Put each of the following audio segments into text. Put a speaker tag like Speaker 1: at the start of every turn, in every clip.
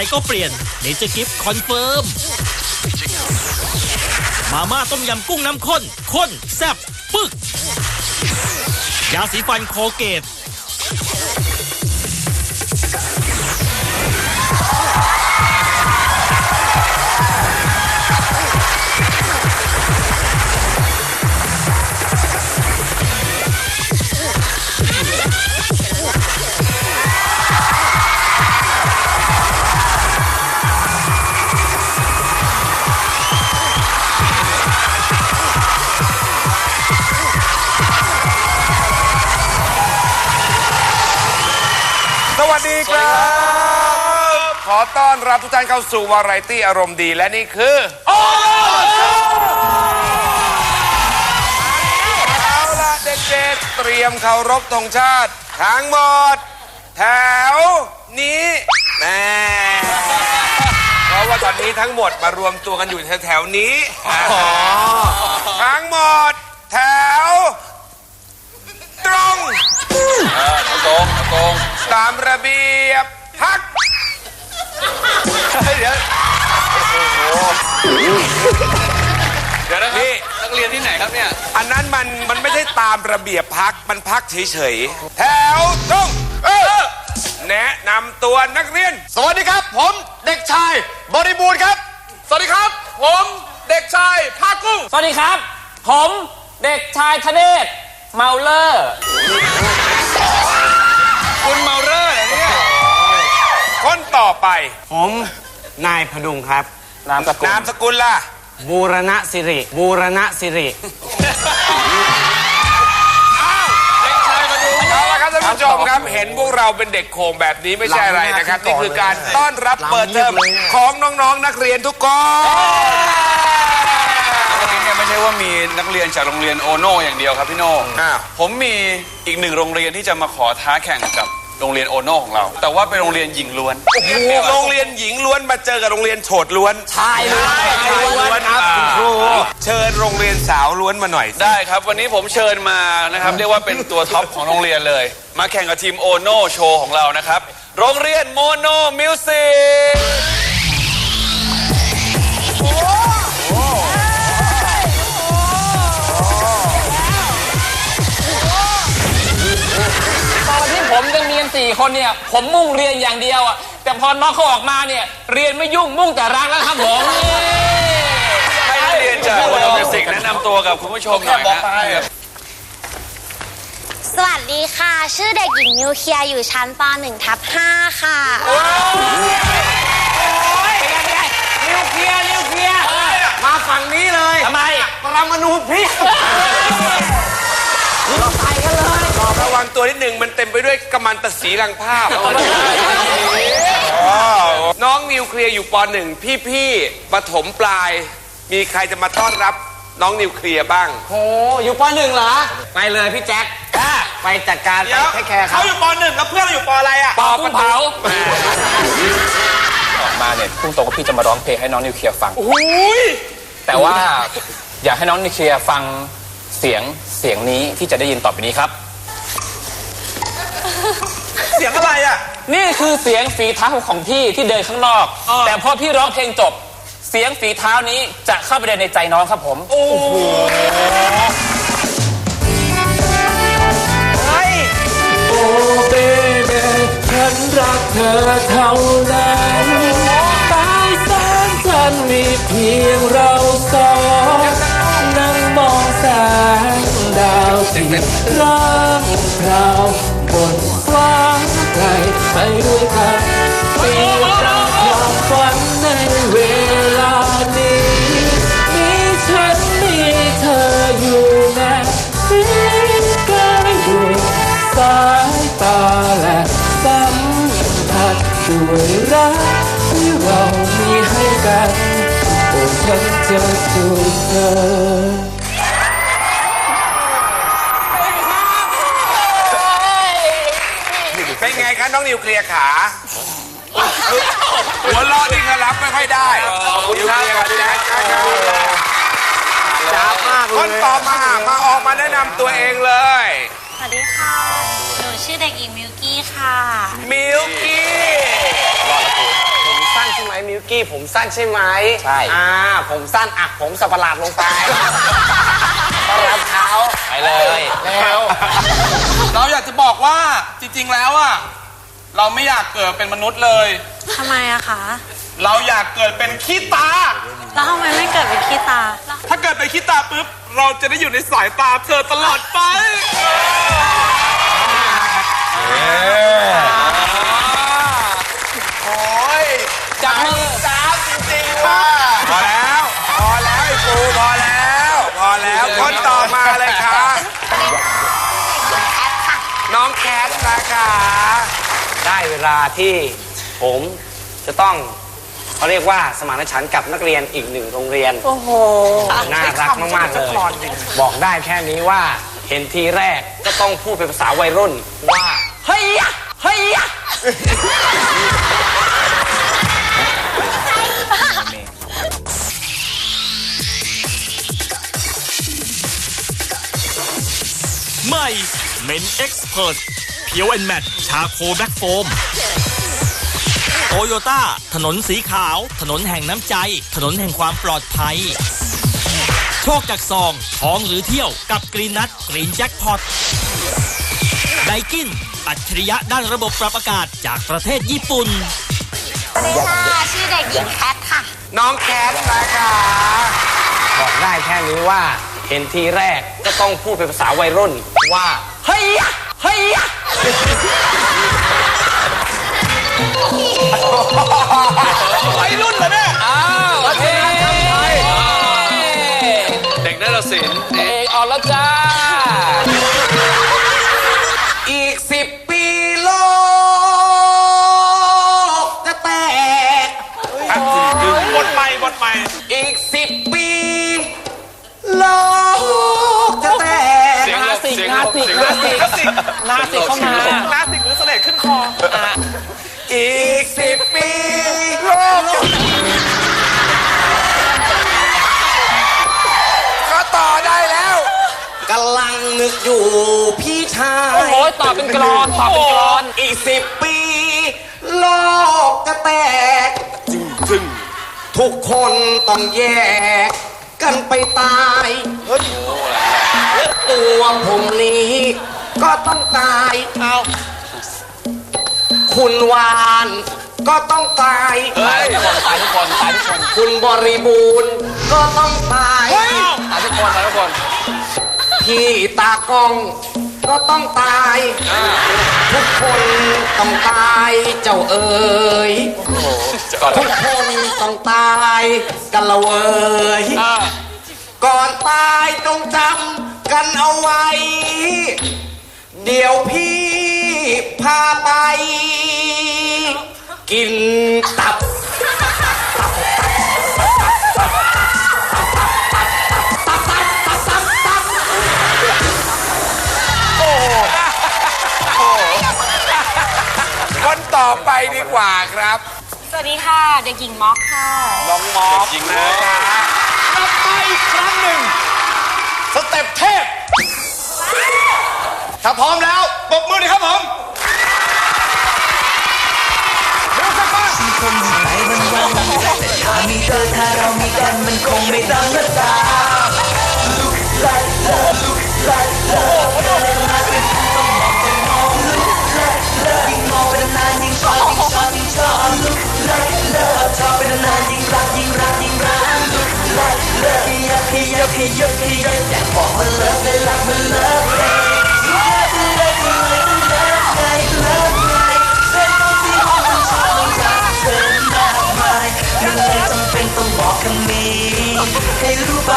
Speaker 1: ไรก็เปลี่ยนเนเจอร์กิฟคอนเฟิร์มมาม่าต้มยำกุ้งน้ำข้นข้นแซ่บปึกยาสีฟันโคเกต
Speaker 2: ต้อนรับทุกท่านเข้าสู่วาไรตี้อารมณ์ดีและนี่คือโอ้เอาละเด็กๆเตรียมเคารพธงชาติทั้งหมด แถวนี้แน่เพราะว่าตอนนี้ทั้งหมดมารวมตัวกันอยู่แถวๆนี้ทั้งหมด แถว ตรง
Speaker 3: ตรงตรง
Speaker 2: ตามระเบียบพัก เดี๋ยว
Speaker 3: เดี๋ยวนะครับ
Speaker 2: นี่
Speaker 3: นักเรียนที่ไหนครับเนี่ย
Speaker 2: อันนั้นมันมันไม่ใช่ตามระเบียบพักมันพักเฉยๆ แถวตรงเออแนะนำตัวนักเรียน
Speaker 3: สวัสดีครับ ผมเด็กชาย บริบูรณ์ครับ สวัสดีครับ ผมเด็กชายภาคกุ้ง
Speaker 4: สวัสดีครับ ผมเด็กชายธเนศเมาเลอร์
Speaker 3: คุณเมาเล
Speaker 2: คนต่อไป
Speaker 5: ผมนายพดุงครับ
Speaker 4: นามสกุล
Speaker 2: นามสกุลล่ะ
Speaker 5: บูรณะสิริ บูรณะสิริ
Speaker 3: เด็กชายมาดู
Speaker 2: เอาละครับท่านผู้ชมครับ เห็นพวกเราเป็นเด็กโขงแบบนี้ไม่ใช่อะไรนะครับ นี่คือการต้อนรับเปิดเทอมของน้องๆนักเรียนทุกคน
Speaker 3: วันนี้เนี่ยไม่ใช่ว่ามีนักเรียนจากโรงเรียนโอโน่อย่างเดียวครับพี่โน่
Speaker 2: อ้าว
Speaker 3: ผมมีอีกหนึ่งโรงเรียนที่จะมาขอท้าแข่งกับ โรงเรียนโอโน่ของเรา แต่ว่าเป็นโรงเรียนหญิงล้วน
Speaker 2: โรงเรียนหญิงล้วนมาเจอกับโรงเรียนโฉดล้วน
Speaker 4: ชายล้วน
Speaker 2: ชายล้วนครับคุณครูเชิญโรงเรียนสาวล้วนมาหน่อยสิ
Speaker 3: ได้ครับ วันนี้ผมเชิญมานะครับเรียกว่าเป็นตัวท็อปของโรงเรียนเลย มาแข่งกับทีมโอโน่โชว์ของเรานะครับ โรงเรียนโมโนมิวสิก
Speaker 4: สี่คนเนี่ย ผมมุ่งเรียนอย่างเดียวอะแต่พอน้องเขาออกมาเนี่ย เรียนไม่ยุ่งมุ่งแต่รักแล้วครับผมนี่
Speaker 3: ให้นักเรียนจากโมโนมิวสิกแนะนำตัวกับคุณผู้ชมหน่อยนะ
Speaker 6: สวัสดีค่ะ ชื่อเด็กหญิงนิวเคลียร์อยู่ชั้นป .1 ทับ5ค่ะ
Speaker 5: นิวเคลียร์นิวเคลียร์มาฝั่งนี้เลย
Speaker 4: ทำไม
Speaker 5: ปรมาณูเพียบ
Speaker 2: ระวังตัวนิดหนึ่งมันเต็มไปด้วยกำมันตสีรังภาพ น้องนิวเคลียร์อยู่ปหนึ่งพี่ๆปฐมปลาย มีใครจะมาต้อนรับน้องนิวเคลียร์บ้าง
Speaker 5: โอ้อยู่ปหนึ่งเหรอ ไปเลยพี่แจ็คไปจัดการไปให้แคร์เขา
Speaker 2: อยู่ปหนึ่งแล้วเพื่อนเราอยู่ปอะไรอะ
Speaker 4: ปอกุ้งเผา
Speaker 7: ออกมาเนี่ยพุ่งตรงกับพี่จะมาร้องเพลงให้น้องนิวเคลียร์ฟัง แต่ว่าอยากให้น้องนิวเคลียร์ฟังเสียงเสียงนี้ที่จะได้ยินต่อไปนี้ครับ
Speaker 2: เสียงอะไรอะ
Speaker 4: นี่คือเสียงฝีเท้าของพี่ที่เดินข้างนอกแต่พอพี่ร้องเพลงจบ เสียงฝีเท้านี้จะเข้าไปเดินในใจน้องครับผม
Speaker 8: โอ้เบเบฉันรักเธอเท่านั้นใต้แสงจันทร์มีเพียงเราสองนั่งมองแสงดาวติดร่างพราวบนฟ้าไกล ไปด้วยกันเปลี่ยนเราความฝันในเวลานี้มีฉันมีเธออยู่แนบชิดใกล้อยู่สายตาและสัมผัสด้วยรักที่เรามีให้กันโอ้ฉันจะจูบเธอ
Speaker 2: นไงคะน้องนิวเคลียร์ขาหัวเราะนี่ก็รับไม่ค่อยได้นิวเคลียร์กับแจ๊คจ้าบมากเลยคนต่อมามาออกมาแนะนำตัวเองเลย
Speaker 6: สวัสดีค่ะ หนูชื่อชื่อเด็กหญิงมิวกี้ค่ะ
Speaker 2: มิลกี้
Speaker 5: ผมสั้นใช่ไหมมิวกี้ผมสั้นใช่ไหม
Speaker 7: ใช่
Speaker 5: อ่าผมสั้นอักผมสับประหลาดลงไปต้อนรับเขา
Speaker 7: ไปเลย
Speaker 5: แล้ว
Speaker 9: เราอยากจะบอกว่าจริง ๆ แล้วอะ เราไม่อยากเกิดเป็นมนุษย์เลย
Speaker 6: ทำไมอะคะ
Speaker 9: เราอยากเกิดเป็นขี้ตา
Speaker 6: แล้วทำไมไม่เกิดเป็นขี้ตา
Speaker 9: ถ้าเกิดเป็นขี้ตาปุ๊บ เราจะได้อยู่ในสายตาเธอตลอดไป
Speaker 2: โอ้ย
Speaker 4: จับมือ
Speaker 2: สามจริงๆว่ะพอแล้ว พอแล้วไอ้ปูพอแล้ว พอแล้วคนต่อมาเลยค่ะ น้องแคทนะคะ
Speaker 5: ได้เวลาที่ผมจะต้องเขาเรียกว่าสมานฉันท์กับนักเรียนอีกหนึ่งโรงเรียน
Speaker 6: โอ้โห
Speaker 5: น่ารักมาก ๆ เลย บอกได้แค่นี้ว่าเห็นทีแรกก็ต้องพูดเป็นภาษาวัยรุ่นว่า เฮ้ยยะเฮ้ยยะ
Speaker 1: ใหม่เมนเอ็กซ์เพรส เพียวแอนแมทชาโคแบล็กโฟมโตโยต้า ถนนสีขาว ถนนแห่งน้ำใจ ถนนแห่งความปลอดภัย โชคจากซองท้องหรือเที่ยวกับกรีนนัทกรีนแจ็คพอตไดกิน อัจฉริยะด้านระบบปรับอากาศจากประเทศญี่ปุ่น
Speaker 6: สวัสดีค่ะชื่อเด็กหญิงแคทค่ะ
Speaker 2: น้องแคทนะคะ
Speaker 5: บอกได้แค่นี้ว่า เห็นทีแรกก็ต้องพูดเป็นภาษาวัยรุ่นว่า เฮ้ยยะเฮ้ยยะ
Speaker 3: วัยรุ่นเหรอเนี่ย
Speaker 4: อ้าวเฮ้
Speaker 3: เด็กนักศิลป์
Speaker 4: เอกออกแล้วจ้า
Speaker 5: อีกสิบปีโลกจะแตก
Speaker 9: บทใหม่บทใหม่
Speaker 5: อีกสิบปีโลกจะแตก
Speaker 3: เสียงหล
Speaker 4: นา
Speaker 3: บ
Speaker 4: สิก
Speaker 3: เสียงห
Speaker 4: นา
Speaker 3: ลบ
Speaker 4: สิก
Speaker 3: เสียงหล
Speaker 4: นา
Speaker 3: บ
Speaker 4: สิก นาสิกเข้ามา
Speaker 9: ลาสิกหรือเสลดขึ้นคอ
Speaker 5: อีกสิบปีโลกจะ
Speaker 2: ก็ต่อได้แล้ว
Speaker 5: กำลังนึกอยู่พี่ชาย
Speaker 4: โอ้โหตอบเป็นกรอนตอบเป็นกรอน
Speaker 5: อีกสิบปี โลกจะแตกทุกคนต้องแยก กันไปตาย ตัวผมนี้ ก็ต้องตาย
Speaker 4: เอา
Speaker 5: คุณวาน ก็ต้องตาย
Speaker 4: ตายทุกคนตายทุกคนตายทุกคน
Speaker 5: คุณบริบูรณ์ก็ต้องตาย
Speaker 4: ตายทุกคนตายทุกคน
Speaker 5: พี่ตากล้อง ก็ต้องตาย ทุกคนต้องตายเจ้าเอ๋ยทุกคนต้องตายกันละเว้ย
Speaker 4: อ่า
Speaker 5: ก่อนตายต้องจำกันเอาไว้ เดี๋ยวพี่พาไป กินตับ
Speaker 2: คนต่อไปดีกว่าครับ
Speaker 6: สวัสดีค่ะ เด็กหญิงม็อกค่ะ
Speaker 2: น้องมอส
Speaker 3: จริงนะ
Speaker 2: นะคะ
Speaker 9: กลับมาอีกครั้งหนึ่ง ถ้าพร้อมแล้วปรบมือดีครับผมเร็วสักบ้าง
Speaker 10: มีเธอถ้าเรามีกันมันคงไม่ต้องละตาลุกไล่เลิกลุกไล่เลิกเดินมาเป็นต้องมองแต่มองลุกไล่เลิกยิ่งมองไปนานยิ่งชอบยิ่งชอบยิ่งชอบลุกไล่เลิกชอบไปนานยิ่งรักยิ่งรักยิ่งรักลุกไล่เลิกขยับขยับขยับขยับอยากบอกมันเลิกเลยรักมันเลิกเลย ให้รู้ไป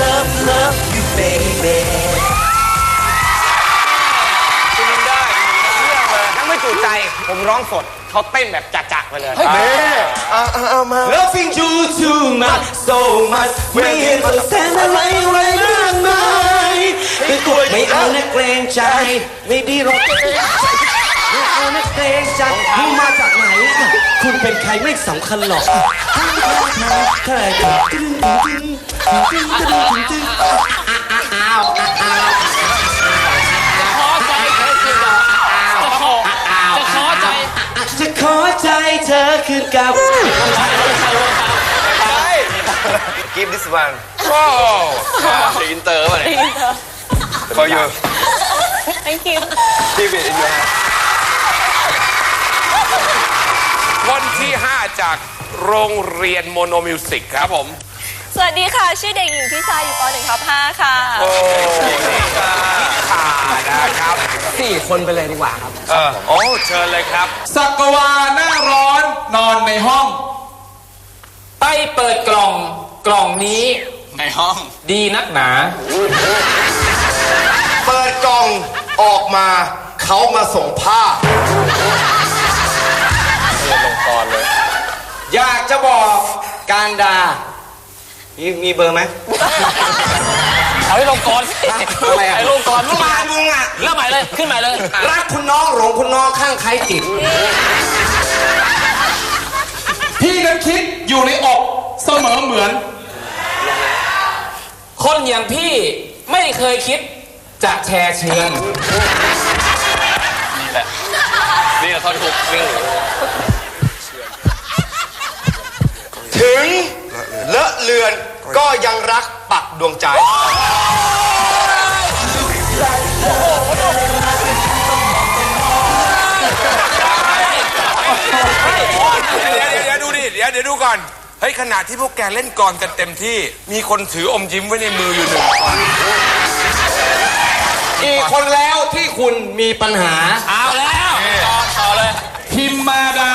Speaker 10: love love you baby
Speaker 5: ยังไม่จุใจ ผมร้องสดเขาเต้นแบบจะๆไปเลย
Speaker 10: Loving you too much so much ไม่เห็นต้องแสนอะไรอะไรมากมายไม่กลัวไม่เอานะเกรงใจ
Speaker 5: ไม่ดีหรอกไม่ เพลงจากมึงมาจากไหนอะ
Speaker 10: คุณเป็นใครไม่สำคัญหรอกใช่ค
Speaker 4: รั
Speaker 5: บตึ้งตึ้งตึ้งตึ้งตึ้งตึ้ง
Speaker 4: อ้าวอ้าวขอใจเธอคืนกับจะขอจะขอใจ
Speaker 5: จะขอใจเธอคืนกับใช่
Speaker 2: Give this one
Speaker 3: ว้าวอินเตอร์ป่ะเนี่ย
Speaker 2: อิน
Speaker 11: เตอร์
Speaker 3: อยอยู่
Speaker 11: Thank you
Speaker 2: Keep it in your hand คนที่ 5 จากโรงเรียนโมโนมิวสิกครับผม
Speaker 11: สวัสดีค่ะ ชื่อเด็กหญิงพิชาอยู่ป .1 ทับ5ค่ะ
Speaker 2: โอ้ขานะครับ
Speaker 7: สี่คนไปเลยดีกว่าครับ
Speaker 2: เออโอ้เชิญเลยครับ
Speaker 9: สักวาหน้าร้อนนอนในห้อง
Speaker 4: ไปเปิดกล่องกล่องนี้
Speaker 3: ในห้อง
Speaker 4: ดีนักหนา
Speaker 12: เปิดกล่องออกมา เขามาส่งผ้า
Speaker 7: อยากจะบอกการดา มีมีเบอร์ไหม
Speaker 4: เอาให้ลงก่อนสิ
Speaker 7: อะไรอะ
Speaker 4: ไอ้ลงก่อน
Speaker 7: มึงมามึงอะ
Speaker 4: เริ่มใหม่เลย ขึ้นใหม่เลย
Speaker 7: รักคุณน้องหลงคุณน้องข้างใครจิต
Speaker 9: พี่นั้นคิดอยู่ในอกเสมอเหมือน
Speaker 4: คนอย่างพี่ไม่เคยคิดจะแชร์เชือน
Speaker 3: นี่แหละนี่แหละท่อนทุกนี่
Speaker 12: ถึงเลอะเลือนก็ยังรักปักดวงใจ
Speaker 2: เดี๋ยวเดี๋ยวเดี๋ยวดูดิเดี๋ยวเดี๋ยวดูก่อน เฮ้ยขณะที่พวกแกเล่นกรกันเต็มที่ มีคนถืออมยิ้มไว้ในมืออยู่หนึ่งคน
Speaker 7: อีกคนแล้วที่คุณมีปัญหา
Speaker 4: เอาแล้วต่อต่อเลย
Speaker 9: พิมมาดา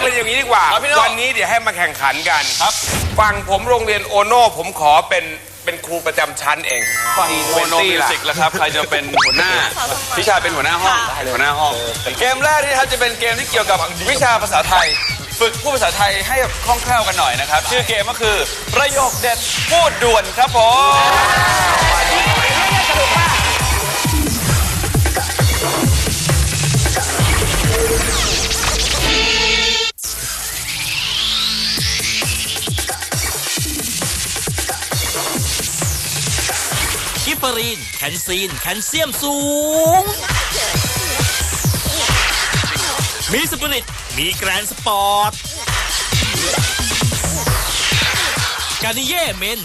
Speaker 4: เลย
Speaker 2: เอาเป็นอย่างนี้ดีกว่า
Speaker 3: ครับพี่โน่
Speaker 2: วันนี้เดี๋ยวให้มาแข่งขันกันครับ ฝั่งผมโรงเรียนโอโน่ผมขอเป็นเป็นครูประจำชั้นเอง
Speaker 3: ฝั่งโมโนมิวสิกแล้วครับ ใครจะเป็นหัวหน้าพี่ชายเป็นหัวหน้าห้องหัวหน้าห้อง เกมแรกนี่ครับจะเป็นเกมที่เกี่ยวกับวิชาภาษาไทย ฝึกพูดภาษาไทยให้คล่องแคล่วกันหน่อยนะครับ ชื่อเกมก็คือประโยคเด็ดพูดด่วนครับผม
Speaker 1: กิ แคนซีน แคลเซียมสูง มีสปิริต มีแกรนสปอร์ต กานิเย่เมน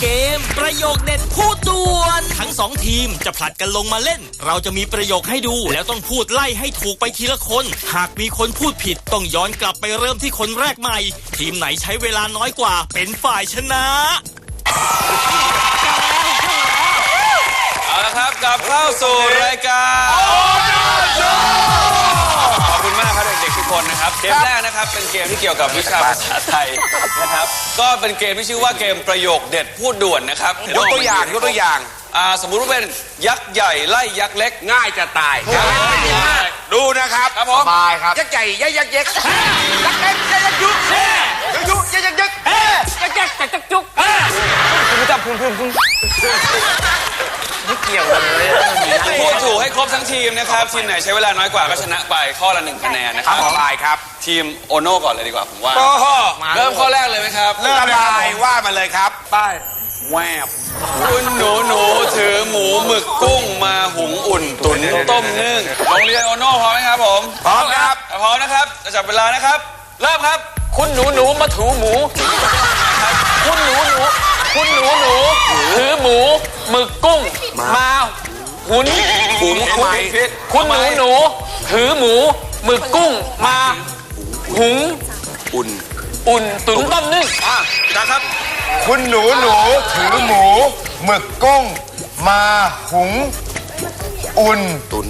Speaker 1: เกมประโยคเด็ดพูดด่วน ทั้งสองทีมจะผลัดกันลงมาเล่น เราจะมีประโยคให้ดู แล้วต้องพูดไล่ให้ถูกไปทีละคน หากมีคนพูดผิดต้องย้อนกลับไปเริ่มที่คนแรกใหม่ ทีมไหนใช้เวลาน้อยกว่าเป็นฝ่ายชนะ
Speaker 3: เอาละครับกลับเข้าสู่รายการขอบคุณมากครับเด็กๆทุกคนนะครับเกมแรกนะครับเป็นเกมที่เกี่ยวกับวิชาภาษาไทยนะครับ ก็เป็นเกมที่ชื่อว่าเกมประโยคเด็ดพูดด่วนนะครับ
Speaker 2: ยกตัวอย่างยกตัวอย่าง
Speaker 3: อ่าสมมุติว่าเป็นยักษ์ใหญ่ไล่ยักษ์เล็ก
Speaker 2: ง่ายจะตายดูนะครับ
Speaker 3: ครับผม
Speaker 12: บายครับ
Speaker 2: ยักษ์ใหญ่ยักษ์ยักษ์ยักษ์ยักษ์เล็กยักษ์ยักษ์ยุยุ
Speaker 4: จักจักจักจักจุก
Speaker 3: พูดถูกให้ครบทั้งทีมนะครับ ทีมไหนใช้เวลาน้อยกว่าก็ชนะไปข้อละหนึ่งคะแนนนะครับ
Speaker 2: ขอบายครับ
Speaker 3: ทีมโอโน่ก่อนเลยดีกว่าผมว่า
Speaker 2: โอ้โห
Speaker 3: เริ่มข้อแรกเลยไหมครับ
Speaker 2: เริ่มบายว่ามาเลยครับ
Speaker 3: แวบคุณหนูหนูถือหมูหมึกกุ้งมาหุงอุ่นตุ๋นต้มนึ่งโรงเรียนโอโน่พร้อมไหมครับผม
Speaker 2: พร้อมครับ
Speaker 3: พร้อมนะครับจะจับเวลานะครับ เริ่มครับ
Speaker 4: คุณหนูหนูมาถูหมู คุณหนูหนูคุณหนูหนูถือหมูหมึกกุ้ง มาหุน
Speaker 2: หุงทำไม
Speaker 4: คุณหนูหนูถือหมูหมึกกุ้งมาหุง
Speaker 2: อุ่น
Speaker 4: อุ่นตุ๋นต้มนึ่ง
Speaker 3: อะนะครับ
Speaker 12: คุณหนูหนูถือหมูหมึกกุ้ง มาหุง อุ่นตุน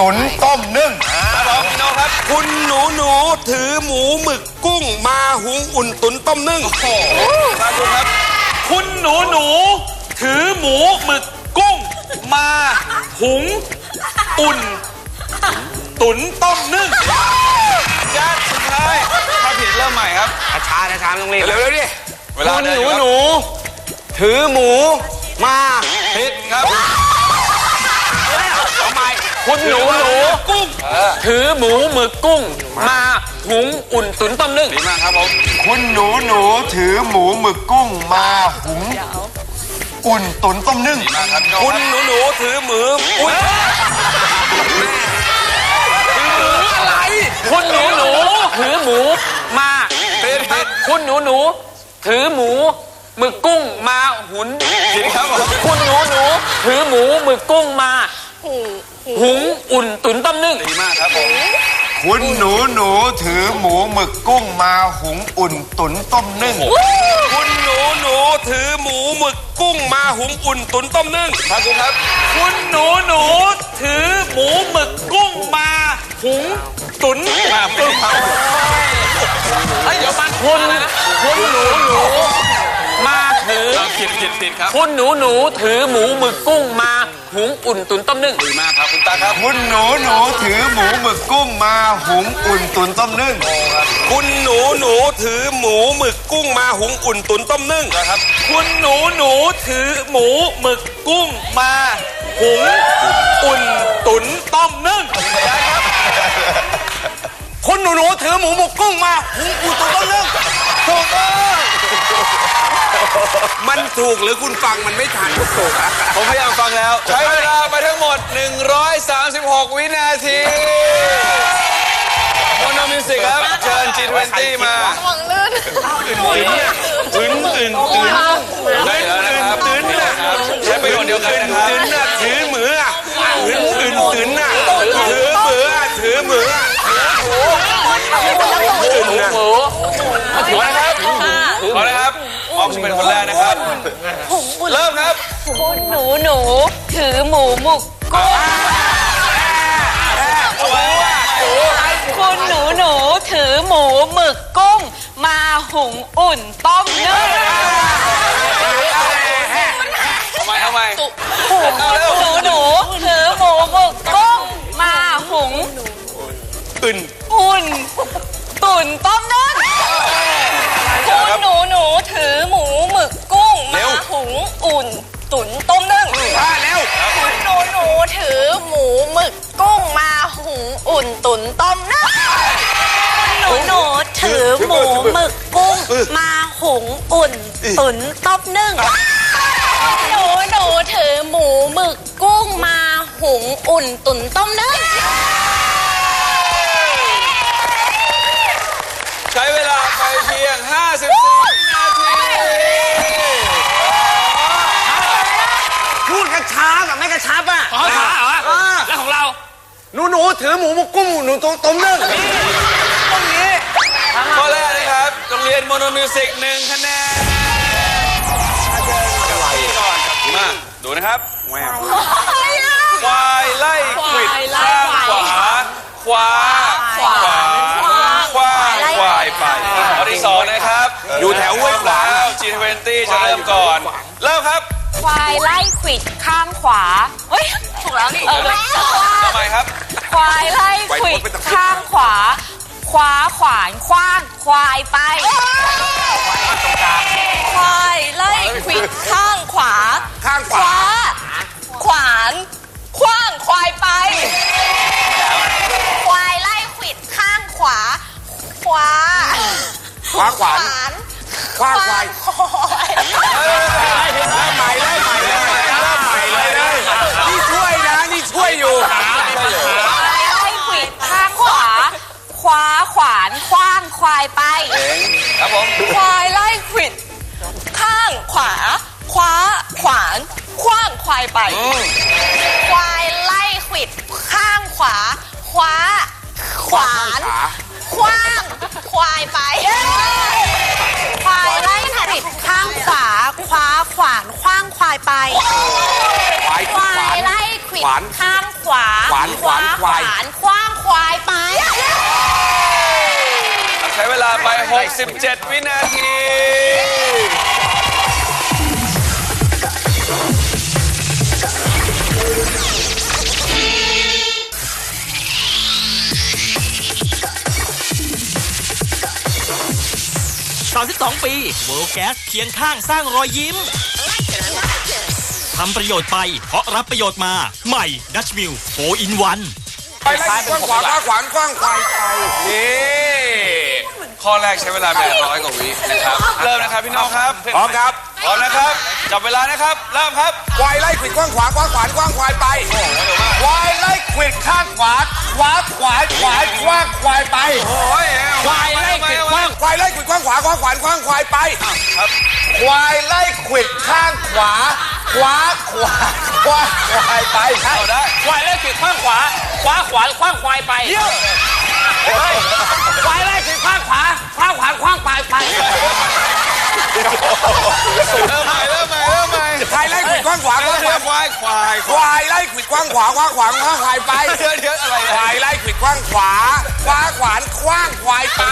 Speaker 12: ตุนต้มนึ่ง
Speaker 3: ครับผมพี่โน่ครับ
Speaker 2: คุณหนูหนูถือหมูหมึกกุ้งมาหุงอุ่นตุ๋นต้มนึ่ง
Speaker 3: ครับคุณครับ
Speaker 5: คุณหนูหนูถือหมูหมึกกุ้งมาหุงอุ่น ตุ๋นต้มนึ่ง
Speaker 3: ยัดสุดท้ายถ้าผิดเริ่มใหม่ครับ
Speaker 7: ช้าๆช้าๆไม่ต้องรีบ
Speaker 2: เร็วๆดิ
Speaker 3: เวลา
Speaker 7: คุณ
Speaker 3: เดิ
Speaker 7: ห
Speaker 3: นอ
Speaker 7: นู
Speaker 3: ยู่ครับ
Speaker 7: หนู ถือหมูมา
Speaker 3: ผิดครับ
Speaker 4: คุณหนูหนูกุ้ง ถือหมูหมึกกุ้ง มาหุงอุ่นตุ๋นต้มนึ่ง
Speaker 3: ดีมากครับผม
Speaker 12: คุณหนูหนูถือหมูหมึกกุ้งมาหุงอุ่นตุ๋นต้มนึ่ง
Speaker 3: มาครับพี่โน้
Speaker 2: คุ
Speaker 3: อง
Speaker 2: ณหนูหนูๆถือหมืออุ้ย
Speaker 4: คุณหนูหนูถือหมูมา
Speaker 3: เป็นผิด
Speaker 4: คุณหนูหนูถือหมูหมึกกุ้งมาหุน
Speaker 3: ผิดครับผม
Speaker 4: คุณหนูหนูถือหมูหมึกกุ้งมา หุงอุ่นตุ๋นต้มนึ่ง
Speaker 3: ดีมากครับผม
Speaker 12: คุณหนูหนูถือหมูหมึกกุ้งมาหุงอุ่นตุ๋นต้มนึ่ง
Speaker 2: คุณหนูหนูๆถือหมูหมึกกุ้งมาหุงอุ่นตุ๋นต้มนึ่ง
Speaker 3: ครับคุณครับ
Speaker 4: คุณหนูหนูถือหมูหมึกกุ้งมาหุงตุ๋น
Speaker 3: มาไม่ท
Speaker 4: เฮ้ยเดี๋ยวมันคุณคุณหนูหนูมา ถือำ
Speaker 3: ผิดผิดผิดครับ
Speaker 4: คุณหนูหนูถือหมูหมึกกุ้งมาหุงอุ่นตุ๋นต้มนึ่ง
Speaker 3: ดีมากครับคุณตาครับ
Speaker 12: คุณหนูหนูถือหมูหมึกกุ้งมาหุงอุ่นตุ๋นต้มนึ่ง
Speaker 2: คุณหนูหนูๆถือหมูหมึกกุ้งมาหุงอุ่นตุ๋นต้มนึ่ง
Speaker 3: นะครับ
Speaker 4: คุณหนูหนูถือหมูหมึกกุ้งมาหุงอุ่นตุ๋นต้มนึ่ง
Speaker 9: คุณหนูหนูถือหมูหมกกุ้งมาหุงอุ่นตุ๋นต้มนึ่ง ถูกต้อง
Speaker 2: มันถูกหรือคุณฟังมันไม่ทันถูกอะ
Speaker 3: ผมพยายามฟังแล้ว ใช้เวลาไปทั้งหมด 136 วินาทีโมโนมิวสิกครับ เชิญ G20 มา
Speaker 2: ตื่นตื่นตื่น
Speaker 3: ได้แล้วนะครับ
Speaker 2: ตื่นน่ะ
Speaker 3: ใช้ประโยชน์เดียวกันนะครับ
Speaker 2: ตื่นน่ะถือมืออะตื่นตื่นตื่นน่ะ ออ
Speaker 3: กจะเป็นคนแรกนะครับ เริ่มครับ
Speaker 6: คุณหนูหนูถือหมูหมึกกุ้งคุณหนูหนูถือหมูหมึกกุ้ง มาหุงอุ่นต้มนึ่ง
Speaker 3: เอาใหม่เอาใหม่
Speaker 6: คุณหนูหนูถือหมูหมึกกุ้ง มาหุง
Speaker 2: ตื่น
Speaker 6: อุ่น ตุ๋นต้มนึ่ง คุณหนูหนูถือหมูหมึกกุ้งมาหุงอุ่น ตุ๋นต้มนึ่ง
Speaker 2: มาแล้ว
Speaker 6: คุณหนูหนูถือหมูหมึกกุ้งมาหุงอุ่น ตุ๋นต้มนึ่งคุณหนูหนูถือหมูหมึกกุ้งมาหุงอุ่น ตุ๋นต้มนึ่งหนูหนูถือหมูหมึกกุ้งมาหุงอุ่น ตุ๋นต้มนึ่ง
Speaker 3: ใช้เวลา ไปเพียง54วินาที
Speaker 9: พูดกระช้าแบบไม่กระชับอะ
Speaker 4: ของเขาขาเหรอแล้วของเรา
Speaker 9: หนูหนูถือหมูหมกกุ้งหนูต้มต้มนึ่งตรงนี้
Speaker 3: ข้อแรกนะครับโรงเรียนโมโนมิวสิกหนึ่งคะแนนก่อนมาดูนะครับแหววควายไล่ควิดข้างขวา ขวา ขวา ที่สองนะครับ
Speaker 2: อยู่แถวห้วยขวาง
Speaker 3: แล้ว G20 จะเริ่มก่อน เริ่มครับ
Speaker 6: ควายไล่ขวิดข้างขวาเฮ้ยถูกแล้วนี่
Speaker 3: ต่อไปครับ
Speaker 6: ควายไล่ขวิดข้างขวา คว้าขวานคว้างควายไป ควายไล่ขวิดข้างขวา
Speaker 2: ข้างข
Speaker 6: คว
Speaker 2: วา
Speaker 6: ว้าขวานคว้างควายไป ควายไล่ขวิดข้างขวาคว้า
Speaker 2: ขวาขวาน
Speaker 6: น
Speaker 2: ขว้างควาย
Speaker 6: ควาย
Speaker 2: ใหม่เลยใหม่เลยเริ่มใหม่เลยนะนี่ช่วยนะนี่ช่วยอยู่
Speaker 6: ควายไล่ขวิดข้างขวา คว้าขวานคว้างควายไป
Speaker 3: ครับผม
Speaker 6: ควายไล่ขวิดข้างขวา คว้าขวานคว้างควายไป ควายไล่ขวิดข้างขวา คว้าขวาน คว้างควายไป ควายไล่ขวิดข้างขวาคว้าขวานคว้างควายไป
Speaker 2: ควาย
Speaker 6: ควา
Speaker 2: ขวายน
Speaker 6: ไล่ขวิด
Speaker 2: ขวาน
Speaker 6: ข้างขวา
Speaker 2: ขวานขวานควาย
Speaker 6: ขวานคว้างควายไป
Speaker 3: ใช้เวลาไป 67 วินาที
Speaker 1: 32ปี World Gas เคียงข้างสร้างรอยยิ้มทำประโยชน์ไป เพราะรับประโยชน์มา ใหม่ Dutch Mill 4 in 1
Speaker 2: ไปไล่ขว้างขวาขว้างขวานขว้างควายไป
Speaker 3: นี่ข้อแรกใช้เวลาไปร้อยกว่าวินะครับ เริ่มนะครับพี่น้องครับ
Speaker 2: พร้อมครับ
Speaker 3: พร้อมนะครับ จับเวลานะครับ เริ่มครับ
Speaker 2: ควายไล่ขวิดกว้างขวางกว้างขวานกว้างควายไป
Speaker 12: ควายไล่ขวิดข้างขวาขวาขวาขวายกว้างควายไป
Speaker 3: โอ้ย
Speaker 4: ควายไล่ขวิดกว้าง
Speaker 2: ควายไล่ขวิดกว้างขวางกว้างขวานกว้างควายไป
Speaker 12: ครับควายไล่ขวิดข้างขวาขวาขวาขวาควายไป
Speaker 3: เอาได้
Speaker 4: ควายไล่ขวิดข้างขวาขวาขวานคว้างควายไปเฮ้ยควายไล่ขวิดข้างขวาขวาขวานคว้างควายไป
Speaker 3: เริ่มใหม่เริ่มใหม่
Speaker 2: ควายไล่ขวิดกว้างขวางกว้างขวาน
Speaker 3: ควายควาย
Speaker 2: ควายไล่ขวิดกว้างขวางกว้างขวางกว้างควายไป
Speaker 3: เดี๋ยวเดี๋ยวอะไร
Speaker 2: ควายไล่ขวิดกว้างขวาคว้าขวานคว้างควายไป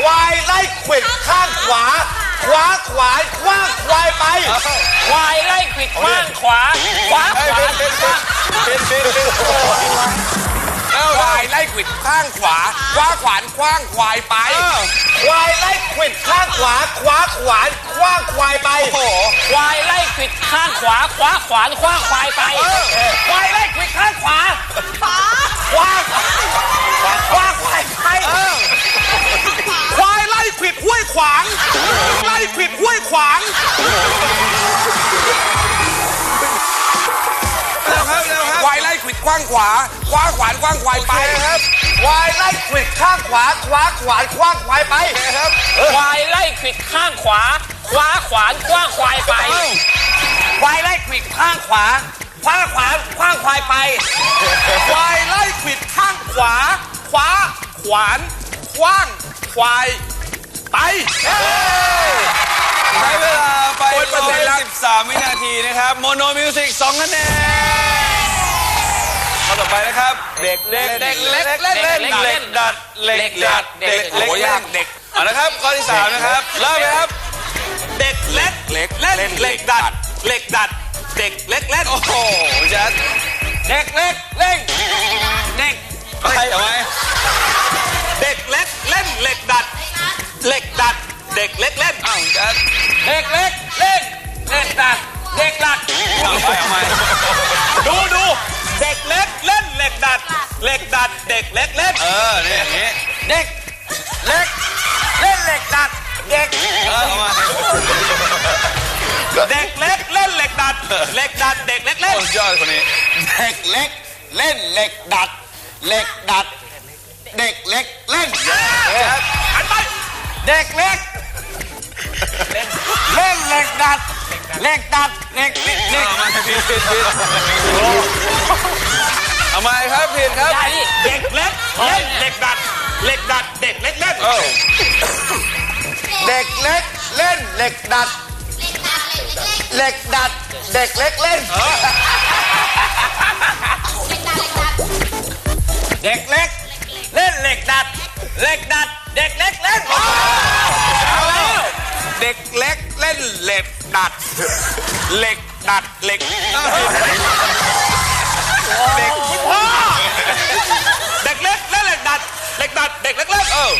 Speaker 12: ควายไล่ขวิดข้างขวาขวาขวายกว้างควายไป
Speaker 4: ควายไล่ขวิดข้างขวาขวาขวานคว้าง
Speaker 3: เป็นเป็นเป็น
Speaker 2: ควายไล่ขวิดข้างขวา คว้าขวานคว้างควายไป
Speaker 12: ควายไล่ขวิดข้างขวาขวาขวานกว้างควายไป
Speaker 4: ควายไล่ขวิดข้างขวาขวาขวานคว้างควายไปควายไล่ขวิดข้างขวา
Speaker 13: ขวา
Speaker 4: ขวาขวาควายไป
Speaker 2: ควายไล่ขวิดห้วยขวาง ไล่ขวิดห้วยขวาง กว้างขวาคว้าขวานกว้างควายไป
Speaker 12: ครับควายไล่ขวิดข้างขวาขวาขวานกว้างควายไปครับ
Speaker 4: ควายไล่ขวิดข้างขวาขวาขวานคว้างควายไปควายไล่ขวิดข้างขวาขวาขวานคว้างควายไป
Speaker 2: ควายไล่ขวิดข้างขวาคว้าขวานคว้างควายไป
Speaker 3: ใช้เวลาไป
Speaker 2: โอ้ยเปอร์เซ็นต์แล้ว
Speaker 3: 113วินาทีนะครับ โมโนมิวสิก2คะแนน ข้อต่อไปนะครับ เด็กเล็กเด็กเล็กเล่นเล่นเล็กดัดเล็กดัดเด็กเล็ก
Speaker 2: โอ้ย
Speaker 3: เล่
Speaker 2: ยานกเด็ก
Speaker 3: เอาละครับข้อที่3นะครับเริ่มเลยครับ
Speaker 9: เด็กเล็ก
Speaker 2: เล็ก
Speaker 9: เล่นเหล็กดัดเหล็กดัด เด็กเล็กเล่น
Speaker 3: โอ้โหจัด
Speaker 4: เด็กเล็กเล่งเด็ก
Speaker 3: ไปทำไม
Speaker 9: เด็กเล็กเล่นเหล็กดัดเหล็กดัด เด็กเล็กเล่น
Speaker 3: อ้าวจัด
Speaker 4: เด็กเล็กเล่งเด็กดัดเด็กดัด
Speaker 3: เอาไปเอาไป
Speaker 9: ดูดู เด็กเล็กเล่นเหล็กดัดเหล็กดัดเด็กเล็กเล่น
Speaker 3: เออนี่อย่างนี้
Speaker 4: เด็กเล็กเล่นเหล็กดัดเด็ก
Speaker 3: เออเอามา
Speaker 9: เด็กเล็กเล่นเหล็กดัดเหล็กดัดเด็กเล็กเล่น
Speaker 3: โอ้สุดยอดคนนี้
Speaker 12: เด็กเล็กเล่นเหล็กดัดเหล็กดัด เด็กเล็กเล่น
Speaker 9: หันไป
Speaker 4: เด็กเล็กเล่นเหล็กดัด เหล็กดัดเหล็กเล็กเล็ก
Speaker 3: เอามาผิดผิดผิดเอามาครับผิดครับ
Speaker 4: ได้ดิ
Speaker 9: เด็กเล็กเล่นเหล็กดัดเหล็กดัดเด็กเล็กเล่น
Speaker 3: เออ
Speaker 12: เด็กเล็กเล่นเหล็กดัดเหล็กดัดเด็กเล็กเล่น
Speaker 4: เด็กเล็กเล่นเหล็กดัดเหล็กดัดเด็กเล็กเล่น
Speaker 9: เอาแล้ว
Speaker 2: เด็กเล็กเล่นเหล็ก ดัด เหล็กดัดเหล็ก
Speaker 9: เด็กพ่อเด็กเล็กเล่นเหล็กดัดเหล็กดัดเด็กเล็กเล่น
Speaker 3: เออ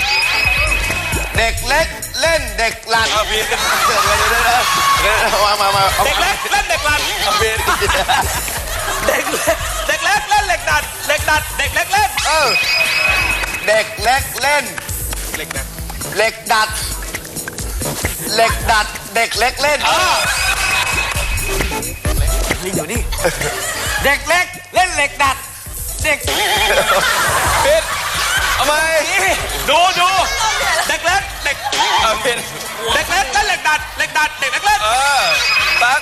Speaker 12: เด็กเล็กเล่นเด็กหลัด
Speaker 3: เอาผิด
Speaker 12: เดี๋ยวเดี๋ยวเดี๋ยวเดี๋ยวมามามาเอา
Speaker 9: เด็กเล็กเล่นเด็กดัด
Speaker 3: เอาผิด
Speaker 9: เด็กเล็กเด็กเล็กเล่นเหล็กดัดเหล็กดัดเด็กเล็กเล่น
Speaker 12: เออเด็กเล็กเล่นเหล็กดัดเหล็กดัดเด็ กเล็กเล่น
Speaker 4: เด็กเล็กเล่นเหล็กดัด เด็ก
Speaker 3: ผิดเอาไหม
Speaker 9: ดูดูเด็กเล็กเด็ก
Speaker 3: เอาผิด
Speaker 9: เด็กเล็กเล่นเหล็กดัดเหล็กดัดเด็กเล็กเล่น
Speaker 3: เออตั๊ก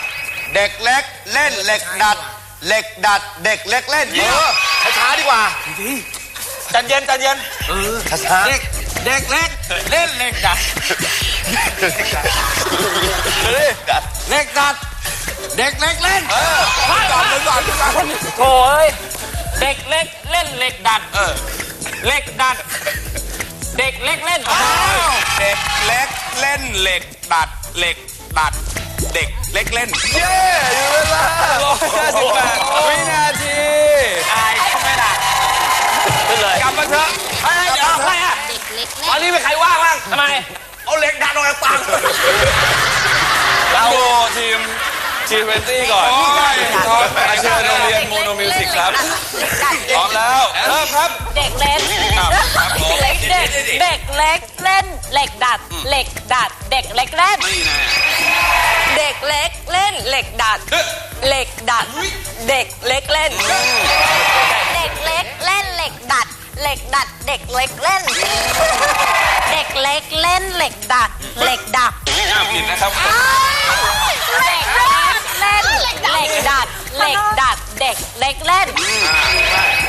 Speaker 12: เด็กเล็กเล่นเหล็กดัดเหล็กดัดเด็กเล็กเล่นเออช้าๆดีกว่า
Speaker 4: จันเย็นจันเย็น
Speaker 12: ช้า
Speaker 4: เด็ก เด็กเล็กเล่นเหล็กดัด
Speaker 3: เดี๋ยวดิ
Speaker 4: เหล็กดัดเด็กเล็กเล่น
Speaker 2: ก่อนเลยก่อนก่อน
Speaker 4: โถ่เอ้ยเด็กเล็กเล่นเหล็กดัดเหล็กดัด เด็กเล็กเล่น
Speaker 2: เด็กเล็กเล่นเหล็กดัดเหล็กดัด เด็กเล็กเล่น
Speaker 3: เย้อยู่เวลา158วินาที
Speaker 4: อายเขาไหมล่ะขึ้นเลย
Speaker 2: กลับมาเถอะ
Speaker 4: เฮ้ยเดี๋ยวใครอะ ตอนนี้มีใครว่างบ้างทำไม
Speaker 2: เอาเหล็กดัดออกจากปาก
Speaker 3: เอาทีมทีมเวนตี้ก่อนอาเชิญโรงเรียนโมโนมิวสิกครับพร้อมแล้วเริ่มครับ
Speaker 13: เด็กเล็ก
Speaker 3: ครับครับผม
Speaker 13: เด็กเด็กเด็กเล็กเล่นเหล็กดัดเหล็กดัด เด็กเล็กเล่น
Speaker 3: นี่นะ
Speaker 13: เเด็
Speaker 6: กเล็กเล่นเหล็กดัดเหล็กดัด เด็กเล็กเล่น เด็กเล็กเล่นเหล็กดัด เหล็กดัดเด็กเล็กเล่น เด็กเล็กเล่นเหล็กดัดเหล็กดัด
Speaker 3: อ่าผิดนะครับ
Speaker 6: เด็กเล็กเล่นเหล็กดัดเหล็กดัดเด็กเล็กเล่น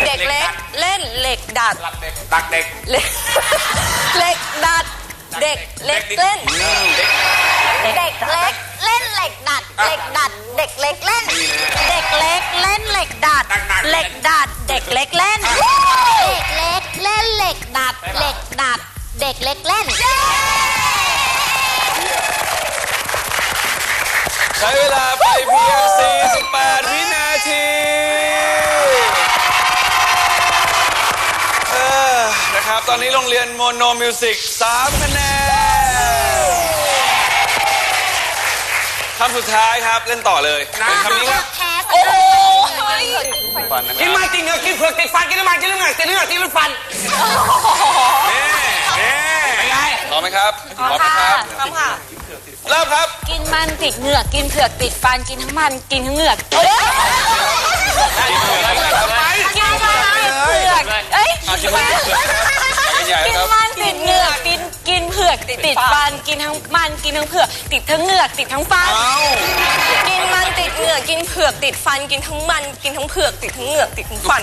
Speaker 6: เด็กเล็กเล่นเหล็กดัด
Speaker 2: ตักเด็ก
Speaker 6: เล็กเล็กดัดเด็กเล็กเล่น เด็กเล็ก เล่นเหล็กดัด เหล็กดัด เด็กเล็กเล่น เด็กเล็กเล่นเหล็กดัด เหล็กดัด เด็กเล็กเล่น เด็กเล็กเล่นเหล็กดัด เหล็กดัด เด็กเล็กเล่น
Speaker 3: ใช้เวลาไปเพียง48วินาทีเออนะครับ ตอนนี้โรงเรียนโมโนมิวสิก3คะแนน คำสุดท้ายครับเล่นต่อเลยเป็นคำนี้ครับ
Speaker 6: โอ้โห
Speaker 3: ฟันนะค
Speaker 5: กิน
Speaker 3: รับ
Speaker 5: มันติดเหงือกกินเผือกติดฟันกินน้ำมันกินน้ำเหงือกติดเหงือกติดฟัน
Speaker 3: นี่นี่
Speaker 5: เป็นไง
Speaker 3: พร้อมไหมครับพร้อมไหมครับ
Speaker 6: พร้อมค่ะ
Speaker 3: เริ่มครับ
Speaker 6: กินมันติดเหงือก กินเผือกติดฟัน กินทั้งมัน กินทั้งเหงือก
Speaker 3: กินเผือกครับ
Speaker 6: กินมันติดเผือกเอ้ย
Speaker 3: อะกินมันติดเผือกครับเป็น ใหญ่
Speaker 6: กิน
Speaker 3: ครับ
Speaker 6: มันติดเหงือกกินกินเผือกติดฟันกินทั้งมันกินทั้งเผือกติดทั้งเหงือกติดทั้งฟัน
Speaker 3: เอ้า
Speaker 6: กินมันติดเหงือกกินเผือกติดฟันกินทั้งมันกินทั้งเผือกติดทั้งเหงือกติดทั้งฟัน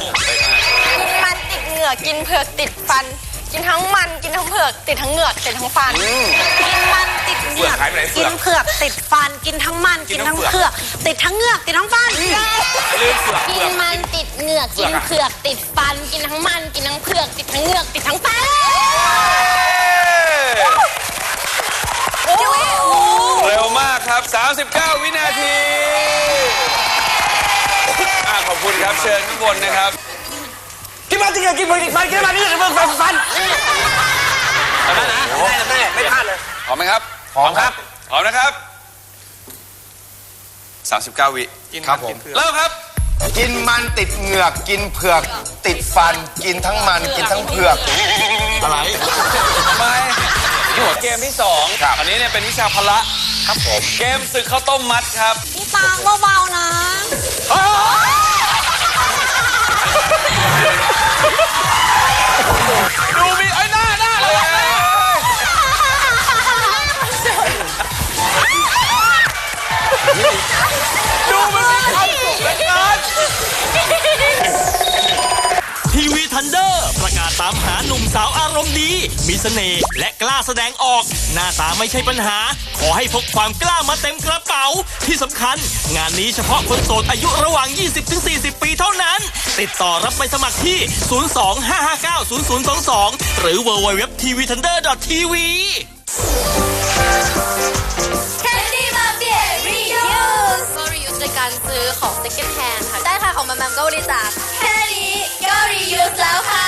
Speaker 6: กินมันติดเหงือกกินเผือกติดฟัน กินทั้งมันกินทั้งเผือกติดทั้งเหงือกติดทั้งฟันกิน มันติดเหงือกกินเผือกติดฟันกินทั้งมันกินทั้งเผือก ติดทั้งเหงือกติดทั้งฟันกินมันติดเหงือกกินเผือกติดฟันกินทั้งมันกินทั้งเผือกติดทั้งเหงือกติดทั้งฟัน
Speaker 3: เร็วมากครับ 39 วินาทีอะขอบคุณครับ เชิญข้างบนนะครับ
Speaker 5: กินมันติดเหงือกกินเผือกติดฟันกินน้ำมันกินน้ำเหงือกติดฟัน
Speaker 3: ทำได้นะ
Speaker 5: ได้ได้ไม่พลาดเลย
Speaker 3: พร้อมไหมครับ
Speaker 12: พร้อมครับ
Speaker 3: พร้อมนะครับ 39 วิ
Speaker 12: ครับผม
Speaker 3: เริ่มครับ
Speaker 12: กินมันติดเหงือกกินเผือก ติดฟันกินทั้งมันกินทั้งเผือกอะไร
Speaker 3: ทำไมนี่หัวเกมที่สองอันนี้เนี่ยเป็นวิชาพละครับผมเกมศึกข้าวต้มมัดครับ
Speaker 6: พี่ปางเบาๆนะ
Speaker 3: มีเสน่
Speaker 1: ห์และกล้าแสดงออก หน้าตาไม่ใช่ปัญหา ขอให้พกความกล้ามาเต็มกระเป๋า ที่สำคัญ งานนี้เฉพาะคนโสดอายุระหว่าง 20-40 ปีเท่านั้น ติดต่อรับไปสมัครที่ 025590022 หรือ www.tvthunder.tv
Speaker 6: แคนดี้มาเปียรียูสก็รียูสในการซื้อของ second hand ค่ะ ได้ค่ะ ของแมมแมมก็บริจาคแค่นี้ก็รียูสแล้วค่ะ